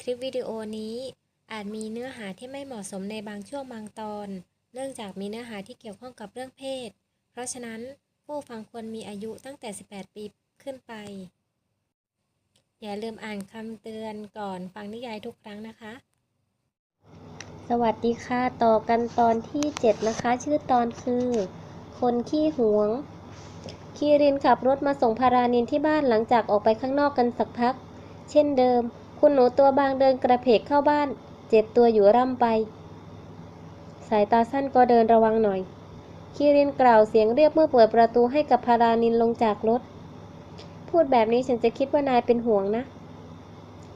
คลิปวิดีโอนี้อาจมีเนื้อหาที่ไม่เหมาะสมในบางช่วงบางตอน เนื่องจากมีเนื้อหาที่เกี่ยวข้องกับเรื่องเพศ เพราะฉะนั้นผู้ฟังควรมีอายุตั้งแต่ 18 ปีขึ้นไป อย่าลืมอ่านคำเตือนก่อนฟังนิยายทุกครั้งนะคะ สวัสดีค่ะต่อกันตอนที่ 7 นะคะ ชื่อตอนคือ คนขี้หวง คีรินขับรถมาส่งพารานินที่บ้านหลังจากออกไปข้างนอกกันสักพัก เช่นเดิม คุณหนูตัวบางเดินกระเพกเข้าบ้าน เจ็บตัวอยู่ร่ำไป สายตาสั้นก็เดินระวังหน่อยคีรินกล่าวเสียงเรียบเมื่อเปิดประตูให้กับพารานินลงจากรถ พูดแบบนี้ฉันจะคิดว่านายเป็นห่วงนะ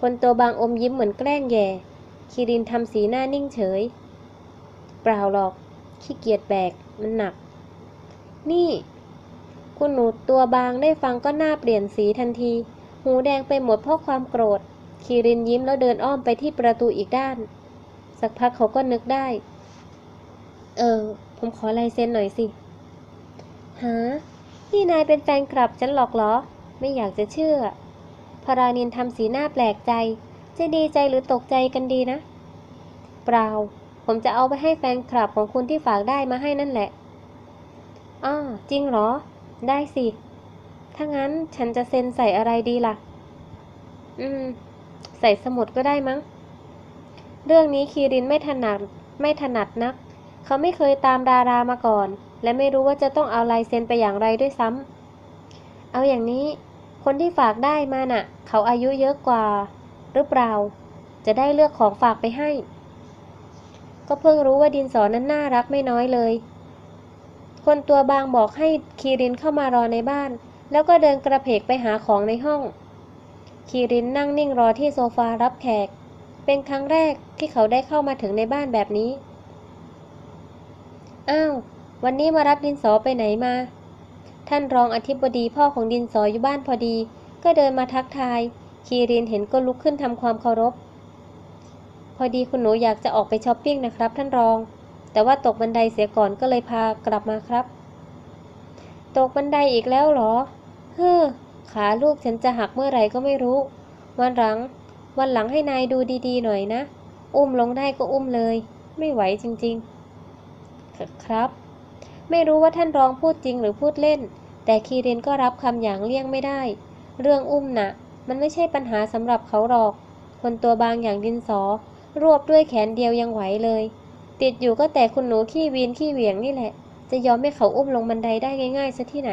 คนตัวบางอมยิ้มเหมือนแกล้งแย่คีรินทำสีหน้านิ่งเฉย เปล่าหรอก ขี้เกียจแบก มันหนัก นี่ คุณหนูตัวบางได้ฟังก็หน้าเปลี่ยนสีทันที หูแดงไปหมดเพราะความโกรธ คีรินยิ้มแล้วเดินอ้อมไปที่ประตูอีกด้าน สักพักเขาก็นึกได้ เออ ผมขอลายเซ็นหน่อยสิฮะนี่นายเป็นแฟนคลับฉันหรอกเหรอ ไม่อยากจะเชื่อพารานินทำสีหน้าแปลกใจ จะดีใจหรือตกใจกันดีนะ เปล่า ผมจะเอาไปให้แฟนคลับของคุณที่ฝากได้มาให้นั่นแหละอ้อจริงเหรอ ได้สิ ถ้างั้นฉันจะเซ็นใส่อะไรดีล่ะ อืม ใส่สมุดก็ได้มั้ง เรื่องนี้คีรินไม่ถนัดไม่ถนัดนัก เขาไม่เคยตามดารามาก่อน และไม่รู้ว่าจะต้องเอาลายเซ็นไปอย่างไรด้วยซ้ำ เอาอย่างนี้ คนที่ฝากได้มาน่ะ เขาอายุเยอะกว่า หรือเปล่า จะได้เลือกของฝากไปให้ ก็เพิ่งรู้ว่าดินสอนั้นน่ารักไม่น้อยเลย คนตัวบางบอกให้คีรินเข้ามารอในบ้าน แล้วก็เดินกระเพกไปหาของในห้อง คีรินนั่งนิ่งรอที่โซฟารับแขก เป็นครั้งแรกที่เขาได้เข้ามาถึงในบ้านแบบนี้ อ้าว วันนี้มารับดินสอไปไหนมา ท่านรองอธิบดีพ่อของดินสออยู่บ้านพอดี ก็เดินมาทักทาย คีรินเห็นก็ลุกขึ้นทำความเคารพ พอดีคุณหนูอยากจะออกไปช้อปปิ้งนะครับ ท่านรอง แต่ว่าตกบันไดเสียก่อนก็เลยพากลับมาครับ ตกบันไดอีกแล้วเหรอ เฮ้อ ขาลูกฉันจะหักเมื่อไหร่ก็ไม่รู้ วันหลัง วันหลังให้นายดูดีๆหน่อยนะ อุ้มลงได้ก็อุ้มเลย ไม่ไหวจริงๆ ครับ ไม่รู้ว่าท่านรองพูดจริงหรือพูดเล่น แต่คีรินก็รับคำอย่างเลี่ยงไม่ได้ เรื่องอุ้มน่ะ มันไม่ใช่ปัญหาสำหรับเขาหรอก คนตัวบางอย่างดินสอ รวบด้วยแขนเดียวยังไหวเลย ติดอยู่ก็แต่คุณหนูขี้วีนขี้เหวี่ยงนี่แหละ จะยอมให้เขาอุ้มลงบันไดได้ง่ายๆซะที่ไหน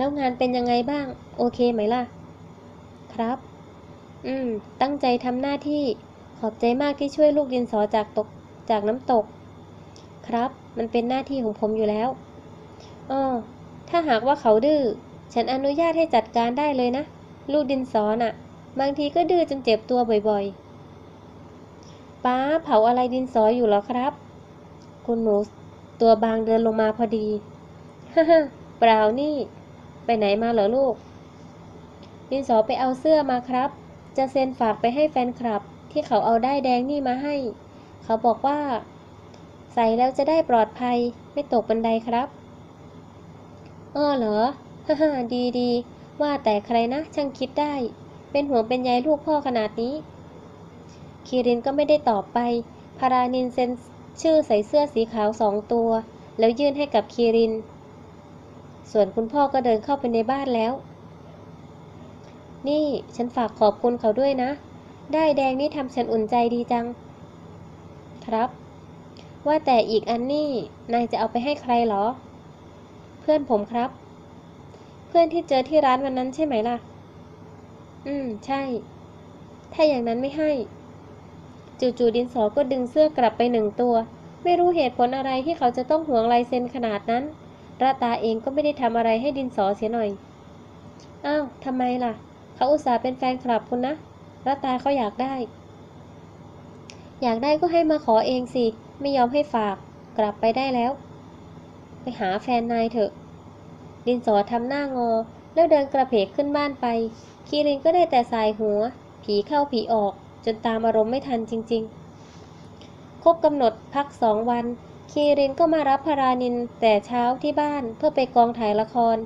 แล้วงานเป็นยังไงบ้าง โอเคไหมล่ะ ครับ อืม ตั้งใจทำหน้าที่ ขอบใจมากที่ช่วยลูกดินสอจากตกจากน้ำตก ครับ มันเป็นหน้าที่ของผมอยู่แล้วอ้อถ้าหากว่าเขาดื้อ ฉันอนุญาตให้จัดการได้เลยนะ ลูกดินสอน่ะ บางทีก็ดื้อจนเจ็บตัวบ่อยๆ ป้าเผาอะไรดินสออยู่หรอครับ คุณหนูตัวบางเดินลงมาพอดีฮ่าฮ่าเปล่านี่ ไปไหนมาเหรอลูก ดินสอไปเอาเสื้อมาครับ จะเซ็นฝากไปให้แฟนคลับ ที่เขาเอาได้แดงนี่มาให้ เขาบอกว่า ใส่แล้วจะได้ปลอดภัย ไม่ตกบันไดครับอ้อเหรอฮ่าฮ่าดีดีว่าแต่ใครนะช่างคิดได้ เป็นห่วงเป็นใยลูกพ่อขนาดนี้ คีรินก็ไม่ได้ตอบไป พารานินเซ็นชื่อใส่เสื้อสีขาวสองตัว แล้วยื่นให้กับคีริน ส่วนคุณพ่อก็เดินเข้าไปในบ้านแล้ว นี่ฉันฝากขอบคุณเขาด้วยนะ ได้แดงนี่ทำฉันอุ่นใจดีจัง ครับ ว่าแต่อีกอันนี่นายจะเอาไปให้ใครเหรอ เพื่อนผมครับ เพื่อนที่เจอที่ร้านวันนั้นใช่ไหมล่ะ อืม ใช่ ถ้าอย่างนั้นไม่ให้ จู่ๆดินสอก็ดึงเสื้อกลับไปหนึ่งตัว ไม่รู้เหตุผลอะไรที่เขาจะต้องห่วงลายเซ็นขนาดนั้น ราตาเองก็ไม่ได้ทำอะไรให้ดินสอเสียหน่อย อ้าวทำไมล่ะ เขาอุตส่าห์เป็นแฟนคลับคุณนะราตาเขาอยากได้ อยากได้ก็ให้มาขอเองสิ ไม่ยอมให้ฝาก กลับไปได้แล้ว ไปหาแฟนนายเถอะ ดินสอทำหน้างอ แล้วเดินกระเพกขึ้นบ้านไป คีรินก็ได้แต่สายหัว ผีเข้าผีออก จนตามอารมณ์ไม่ทันจริง ๆ ครบกำหนดพักสองวัน คีรินก็มารับพารานินแต่เช้าที่บ้านเพื่อไปกองถ่ายละคร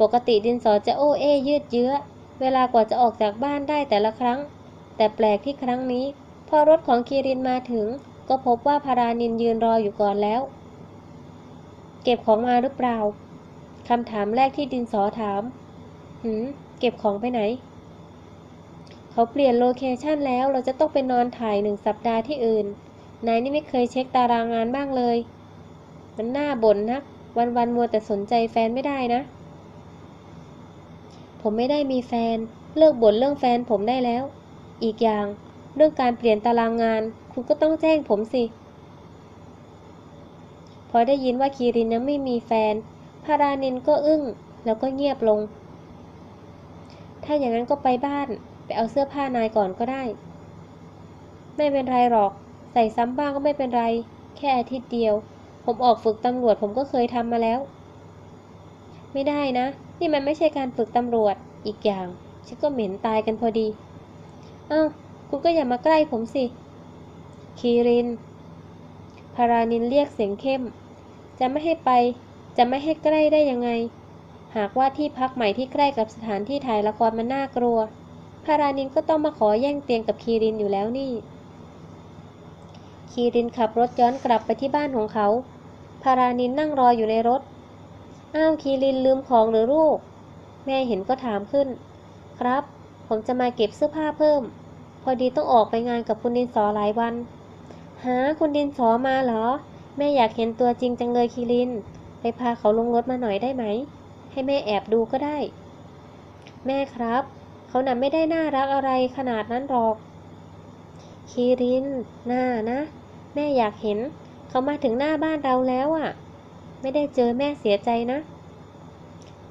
ปกติดินสอจะโอ้เอ้ยืดเยื้อ เวลากว่าจะออกจากบ้านได้แต่ละครั้ง แต่แปลกที่ครั้งนี้ พอรถของคีรินมาถึง ก็พบว่าพารานินยืนรออยู่ก่อนแล้ว เก็บของมาหรือเปล่าคำถามแรกที่ดินสอถาม หืม เก็บของไปไหน เขาเปลี่ยนโลเคชันแล้วเราจะต้องไปนอนถ่ายหนึ่งสัปดาห์ที่อื่น นายนี่ไม่เคยเช็คตารางงานบ้างเลย มันน่าบ่นนักวันวันๆมัวแต่สนใจแฟนไม่ได้นะ ผมไม่ได้มีแฟน เลิกบ่นเรื่องแฟนผมได้แล้ว อีกอย่าง เรื่องการเปลี่ยนตารางงาน คุณก็ต้องแจ้งผมสิ พอได้ยินว่าคีรินยังไม่มีแฟน พารานินก็อึ้ง แล้วก็เงียบลง ถ้าอย่างนั้นก็ไปบ้าน ไปเอาเสื้อผ้านายก่อนก็ได้ ไม่เป็นไรหรอก ใส่ซ้ำบ้างก็ไม่เป็นไร แค่อาทิตย์เดียว ผมออกฝึกตำรวจผมก็เคยทำมาแล้ว ไม่ได้นะ นี่มันไม่ใช่การฝึกตำรวจ อีกอย่าง ฉันก็เหม็นตายกันพอดีอ้าวคุณก็อย่ามาใกล้ผมสิ คีริน พารานินเรียกเสียงเข้ม จะไม่ให้ไป จะไม่ให้ใกล้ได้ยังไง หากว่าที่พักใหม่ที่ใกล้กับสถานที่ถ่ายละครมันน่ากลัว พารานินก็ต้องมาขอแย่งเตียงกับคีรินอยู่แล้วนี่ คีรินขับรถย้อนกลับไปที่บ้านของเขา พารานินนั่งรออยู่ในรถ อ้าวคีรินลืมของหรือลูก แม่เห็นก็ถามขึ้น ครับ ผมจะมาเก็บเสื้อผ้าเพิ่ม พอดีต้องออกไปงานกับคุณดินสอหลายวัน หาคุณดินสอมาเหรอ แม่อยากเห็นตัวจริงจังเลยคีริน ไปพาเขาลงรถมาหน่อยได้ไหม ให้แม่แอบดูก็ได้ แม่ครับ เขาน่ะไม่ได้น่ารักอะไรขนาดนั้นหรอกคีรินน่านะ แม่อยากเห็น เขามาถึงหน้าบ้านเราแล้วอะ่ะ ไม่ได้เจอแม่เสียใจนะ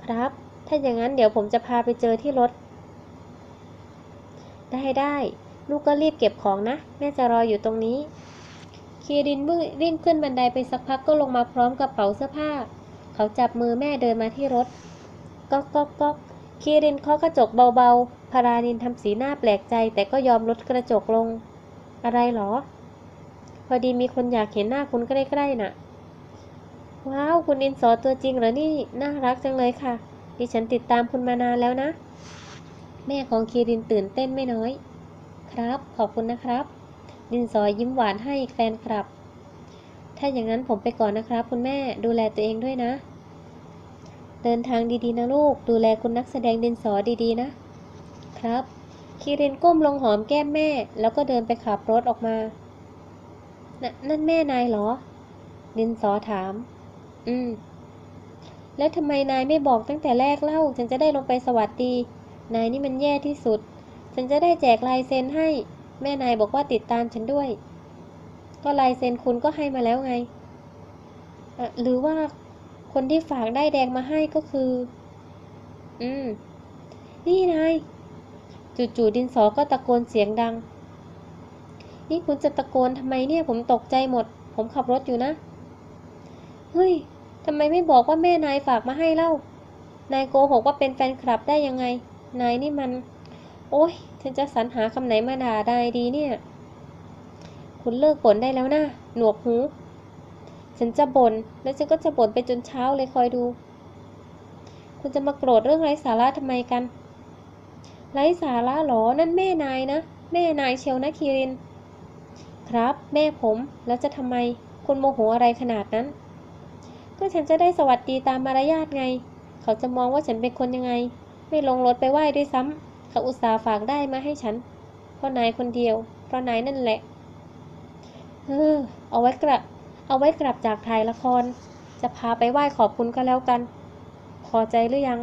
ครับ ถ้าอย่างนั้นเดี๋ยวผมจะพาไปเจอที่รถ ได้ได้ลูกก็รีบเก็บของนะ แม่จะรออยู่ตรงนี้ เคียรินวิ่งวิ่งขึ้นบันไดไปสักพักก็ลงมาพร้อมกระเป๋าเสื้อผ้า เขาจับมือแม่เดินมาที่รถก๊อกก๊อกก๊อกเคียรินเคาะกระจกเบาๆพารานินทำสีหน้าแปลกใจแต่ก็ยอมลดกระจกลง อะไรหรอ อดีมีคนอยากเห็นหน้าคุณใกล้ๆน่ะ ว้าว คุณอินสอตัวจริงเหรอนี่น่ารักจังเลยค่ะ ดิฉันติดตามคุณมานานแล้วนะ แม่ของคีรินตื่นเต้นไม่น้อย ครับ ขอบคุณนะครับ ดินสอยิ้มหวานให้แฟนคลับ ถ้าอย่างนั้นผมไปก่อนนะครับ คุณแม่ดูแลตัวเองด้วยนะ เดินทางดีๆนะลูก ดูแลคุณนักแสดงดินสอดีๆนะ ครับคีรินก้มลงหอมแก้มแม่ แล้วก็เดินไปขับรถออกมา นนั่นแม่นายเหรอ ดินสอถาม อืม แล้วทำไมนายไม่บอกตั้งแต่แรกเล่า ฉันจะได้ลงไปสวัสดี นายนี่มันแย่ที่สุด ฉันจะได้แจกลายเซ็นให้ แม่นายบอกว่าติดตามฉันด้วย ก็ลายเซ็นคุณก็ให้มาแล้วไง หรือว่าคนที่ฝากได้แดงมาให้ก็คือ อืม นี่นาย จู่ๆดินสอก็ตะโกนเสียงดัง นี่คุณจะตะโกนทำไมเนี่ยผมตกใจหมด ผมขับรถอยู่นะ เฮ้ยทำไมไม่บอกว่าแม่นายฝากมาให้เล่า นายโกหกว่าเป็นแฟนคลับได้ยังไง นายนี่มัน โอ๊ยฉันจะสรรหาคำไหนมาด่าได้ดีเนี่ย คุณเลิกบ่นได้แล้วนะ หนวกหู ฉันจะบ่น แล้วฉันก็จะบ่นไปจนเช้าเลยคอยดู คุณจะมาโกรธเรื่องไร้สาระทำไมกัน ไร้สาระหรอ นั่นแม่นายนะ แม่นายเชียวนะคีริน ครับ แม่ผม แล้วจะทำไม คุณโมโหอะไรขนาดนั้น ก็ฉันจะได้สวัสดีตามมารยาทไง เขาจะมองว่าฉันเป็นคนยังไง ไม่ลงรถไปไหว้ด้วยซ้ำเขาอุตส่าห์ฝากได้มาให้ฉัน เพราะนายคนเดียว เพราะนายนั่นแหละเออเอาไว้กลับ เอาไว้กลับจากถ่ายละคร จะพาไปไหว้ขอบคุณก็แล้วกัน พอใจหรือยัง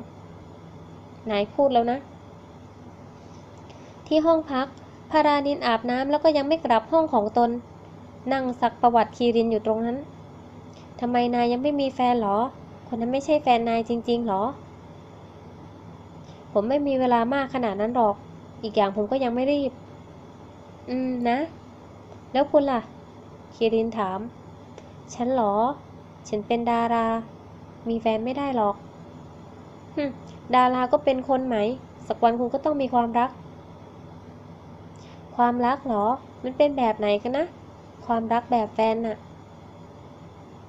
นายพูดแล้วนะ ที่ห้องพัก พารานินอาบน้ำแล้วก็ยังไม่กลับห้องของตน นั่งซักประวัติคีรินอยู่ตรงนั้นทำไมนายยังไม่มีแฟนเหรอ คนนั้นไม่ใช่แฟนนายจริง ๆหรอ ผมไม่มีเวลามากขนาดนั้นหรอก อีกอย่างผมก็ยังไม่รีบ อืมนะ แล้วคุณล่ะ คีรินถาม ฉันเหรอ ฉันเป็นดารา มีแฟนไม่ได้หรอกดาราก็เป็นคนไหม สักวันคุณก็ต้องมีความรัก ความรักเหรอ มันเป็นแบบไหนกันนะ ความรักแบบแฟนน่ะ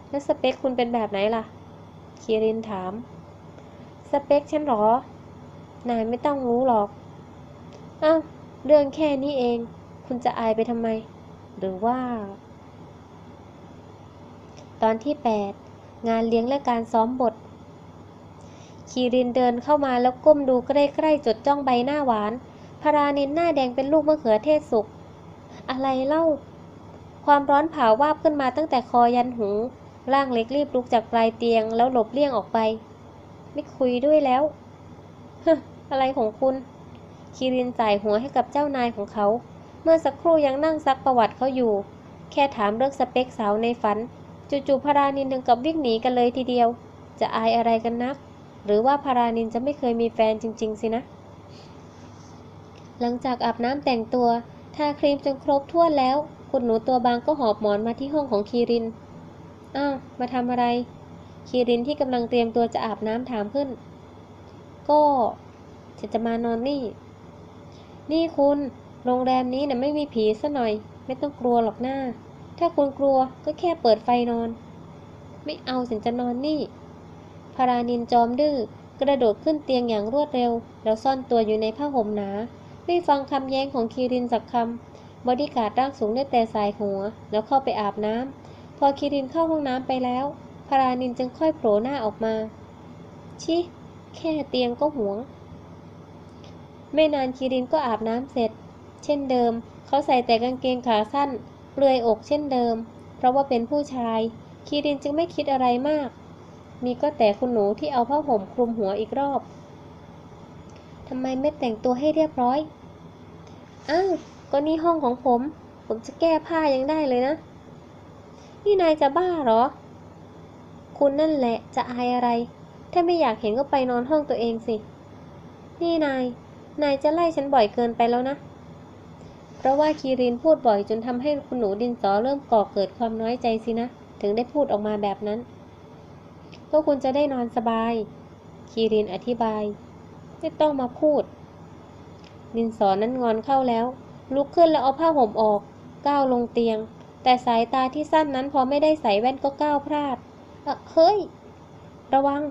แล้วสเปคคุณเป็นแบบไหนล่ะ คีรินถาม สเปคฉันเหรออนายไม่ต้องรู้หรอก อ้าว เรื่องแค่นี้เอง คุณจะอายไปทำไม หรือว่า ตอนที่ 8 งานเลี้ยงและการซ้อมบท คีรินเดินเข้ามาแล้วก้มดูใกล้ๆจดจ้องใบหน้าหวาน พารานินหน้าแดงเป็นลูกมะเขือเทศสุก อะไรเล่า ความร้อนเผาวาบขึ้นมาตั้งแต่คอยันหู ร่างเล็กรีบลุกจากปลายเตียงแล้วหลบเลี่ยงออกไป ไม่คุยด้วยแล้วฮะอะไรของคุณ คีรินจ่ายหัวให้กับเจ้านายของเขา เมื่อสักครู่ยังนั่งซักประวัติเขาอยู่ แค่ถามเรื่องสเปคสาวในฝัน จู่ๆพารานินถึงกับวิ่งหนีกันเลยทีเดียว จะอายอะไรกันนัก หรือว่าพารานินจะไม่เคยมีแฟนจริง ๆ สินะ หลังจากอาบน้ำแต่งตัว ทาครีมจนครบถ้วนแล้ว คุณหนูตัวบางก็หอบหมอนมาที่ห้องของคีริน อ้าว มาทำอะไร คีรินที่กำลังเตรียมตัวจะอาบน้ำถามขึ้น ก็จะจะมานอนนี่ นี่คุณ โรงแรมนี้นะ่ะไม่มีผีซะหน่อย ไม่ต้องกลัวหรอกหน้า ถ้าคุณกลัวก็แค่เปิดไฟนอน ไม่เอาฉันจะนอนนี่พารานินจอมดื้อกระโดดขึ้นเตียงอย่างรวดเร็ว แล้วซ่อนตัวอยู่ในผ้าห่มหนา ไม่ฟังคำแย้งของคีรินสักคำบอดี้การ์ดร่างสูงได้แต่สายหัว แล้วเข้าไปอาบน้ำพอคีรินเข้าห้องน้ำไปแล้วพรานินจึงค่อยโผล่หน้าออกมา ชิ แค่เตียงก็หวง ไม่นานคีรินก็อาบน้ำเสร็จ เช่นเดิม เขาใส่แต่กางเกงขาสั้น เปลือยอกเช่นเดิม เพราะว่าเป็นผู้ชายคีรินจึงไม่คิดอะไรมาก มีก็แต่คุณหนูที่เอาผ้าห่มคลุมหัวอีกรอบ ทำไมไม่แต่งตัวให้เรียบร้อย อ้าว ก็นี่ห้องของผม ผมจะแก้ผ้ายังได้เลยนะ นี่นายจะบ้าเหรอ คุณนั่นแหละจะอายอะไร ถ้าไม่อยากเห็นก็ไปนอนห้องตัวเองสิ นี่นาย นายจะไล่ฉันบ่อยเกินไปแล้วนะ เพราะว่าคีรินพูดบ่อยจนทำให้คุณหนูดินสอเริ่มก่อเกิดความน้อยใจสินะ ถึงได้พูดออกมาแบบนั้น ก็คุณจะได้นอนสบาย คีรินอธิบาย ไม่ต้องมาพูด ดินสอนั้นงอนเข้าแล้ว ลุกขึ้นแล้วเอาผ้าห่มออก ก้าวลงเตียง แต่สายตาที่สั้นนั้นพอไม่ได้ใส่แว่นก็ก้าวพลาดเออเฮ้ย ระวัง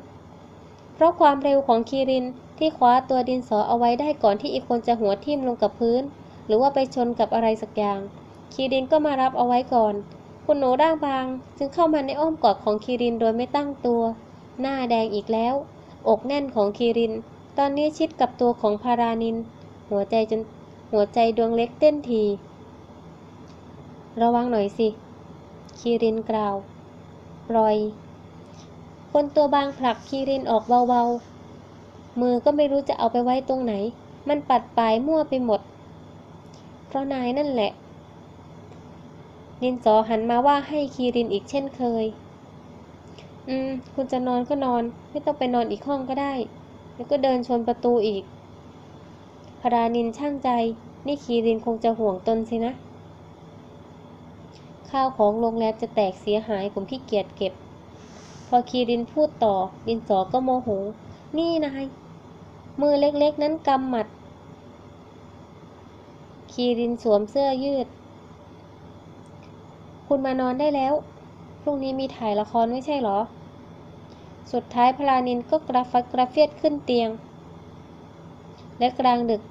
เพราะความเร็วของคีรินที่คว้าตัวดินสอเอาไว้ได้ก่อนที่อีกคนจะหัวทิ่มลงกับพื้น หรือว่าไปชนกับอะไรสักอย่าง คีรินก็มารับเอาไว้ก่อน คุณหนูร่างบาง จึงเข้ามาในอ้อมกอดของคีรินโดยไม่ตั้งตัว หน้าแดงอีกแล้ว อกแน่นของคีริน ตอนนี้ชิดกับตัวของพารานิน หัวใจจนหัวใจดวงเล็กเต้นที ระวังหน่อยสิ คีรินกล่าวปล่อย คนตัวบางผลักคีรินออกเบาๆ มือก็ไม่รู้จะเอาไปไว้ตรงไหน มันปัดปลายมั่วไปหมด เพราะนายนั่นแหละ นินสอหันมาว่าให้คีรินอีกเช่นเคย อืม คุณจะนอนก็นอน ไม่ต้องไปนอนอีกห้องก็ได้ แล้วก็เดินชนประตูอีกพรานินช่างใจ นี่คีรินคงจะห่วงตนสินะ ข้าวของโรงแรมจะแตกเสียหายผมขี้เกียจเก็บ พอคีรินพูดต่อ ดินสอก็โมโห นี่นาย มือเล็กๆนั้นกำหมัด คีรินสวมเสื้อยืด คุณมานอนได้แล้ว พรุ่งนี้มีถ่ายละครไม่ใช่เหรอ สุดท้ายพลานินก็กระฟัดกระเฟียดขึ้นเตียง และกลางดึก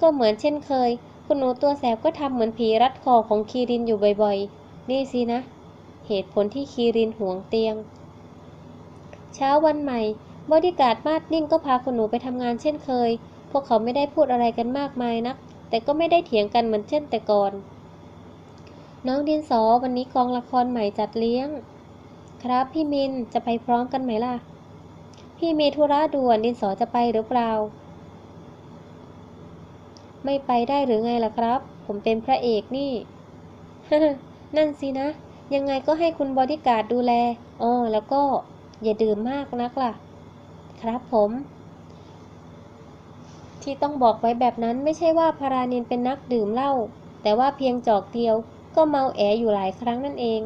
ก็เหมือนเช่นเคย คุณหนูตัวแสบก็ทำเหมือนผีรัดคอของคีรินอยู่บ่อยๆ นี่สินะ เหตุผลที่คีรินห่วงเตียง เช้าวันใหม่บอดี้การ์ดมาดนิ่งก็พาคุณหนูไปทำงานเช่นเคย พวกเขาไม่ได้พูดอะไรกันมากมายนัก แต่ก็ไม่ได้เถียงกันเหมือนเช่นแต่ก่อน น้องดินสอวันนี้กองละครใหม่จัดเลี้ยง ครับพี่มินจะไปพร้อมกันไหมล่ะ พี่มีธุระด่วนดินสอจะไปหรือเปล่า ไม่ไปได้หรือไงล่ะครับ ผมเป็นพระเอกนี่ นั่นสินะ ยังไงก็ให้คุณบอดี้การ์ดดูแลอ๋อแล้วก็อย่าดื่มมากนักล่ะ ครับผม ที่ต้องบอกไว้แบบนั้นไม่ใช่ว่าพารานินเป็นนักดื่มเหล้าแต่ว่าเพียงจอกเดียวก็เมาแออยู่หลายครั้งนั่นเอง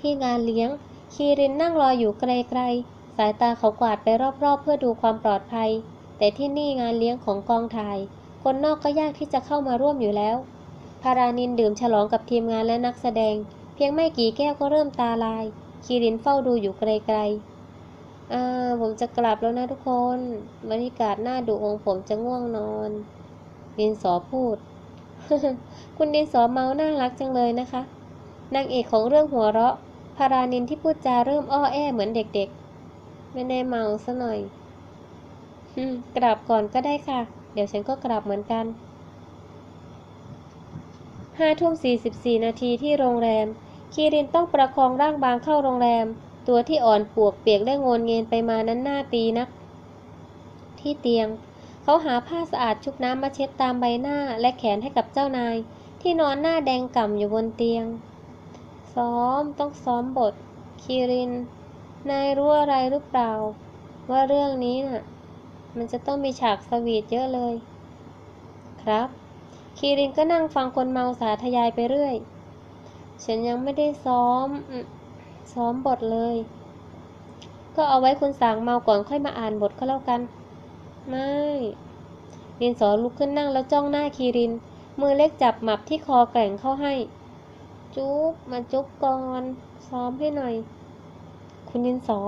ที่งานเลี้ยง คีรินนั่งรออยู่ไกลๆ สายตาเขากวาดไปรอบๆ เพื่อดูความปลอดภัย แต่ที่นี่งานเลี้ยงของกองถ่าย คนนอกก็ยากที่จะเข้ามาร่วมอยู่แล้ว พารานินดื่มฉลองกับทีมงานและนักแสดง เพียงไม่กี่แก้วก็เริ่มตาลาย คีรินเฝ้าดูอยู่ไกลอ่าผมจะกลับแล้วนะทุกคนบรรยากาศหน้าดุองผมจะง่วงนอน ดินสอพูด คุณดินสอเมาน่ารักจังเลยนะคะ นางเอกของเรื่องหัวเราะ พารานินที่พูดจาเริ่มอ้อแอเหมือนเด็กๆ ไม่ได้เมาซะหน่อยกลับก่อนก็ได้ค่ะ เดี๋ยวฉันก็กลับเหมือนกันห้าทุ่มสี่สิบสี่นาทีที่โรงแรม คีรินต้องประคองร่างบางเข้าโรงแรม ตัวที่อ่อนปวกเปียกและโงนเงินไปมานั้นหน้าตีนัก ที่เตียง เขาหาผ้าสะอาดชุบน้ำมาเช็ดตามใบหน้าและแขนให้กับเจ้านาย ที่นอนหน้าแดงก่ำอยู่บนเตียง ซ้อมต้องซ้อมบท คีริน นายรู้อะไรหรือเปล่า ว่าเรื่องนี้น่ะ มันจะต้องมีฉากสวีทเยอะเลย ครับ คีรินก็นั่งฟังคนเมาสาธยายไปเรื่อย ฉันยังไม่ได้ซ้อมอม ซ้อมบทเลย ก็เอาไว้คุณสางเมาก่อนค่อยมาอ่านบทก็แล้วกัน ไม่ดินสอลุกขึ้นนั่งแล้วจ้องหน้าคีริน มือเล็กจับหมับที่คอแกร่งเข้าให้ จุ๊บ มาจุ๊บก่อน ซ้อมให้หน่อย คุณดินสอ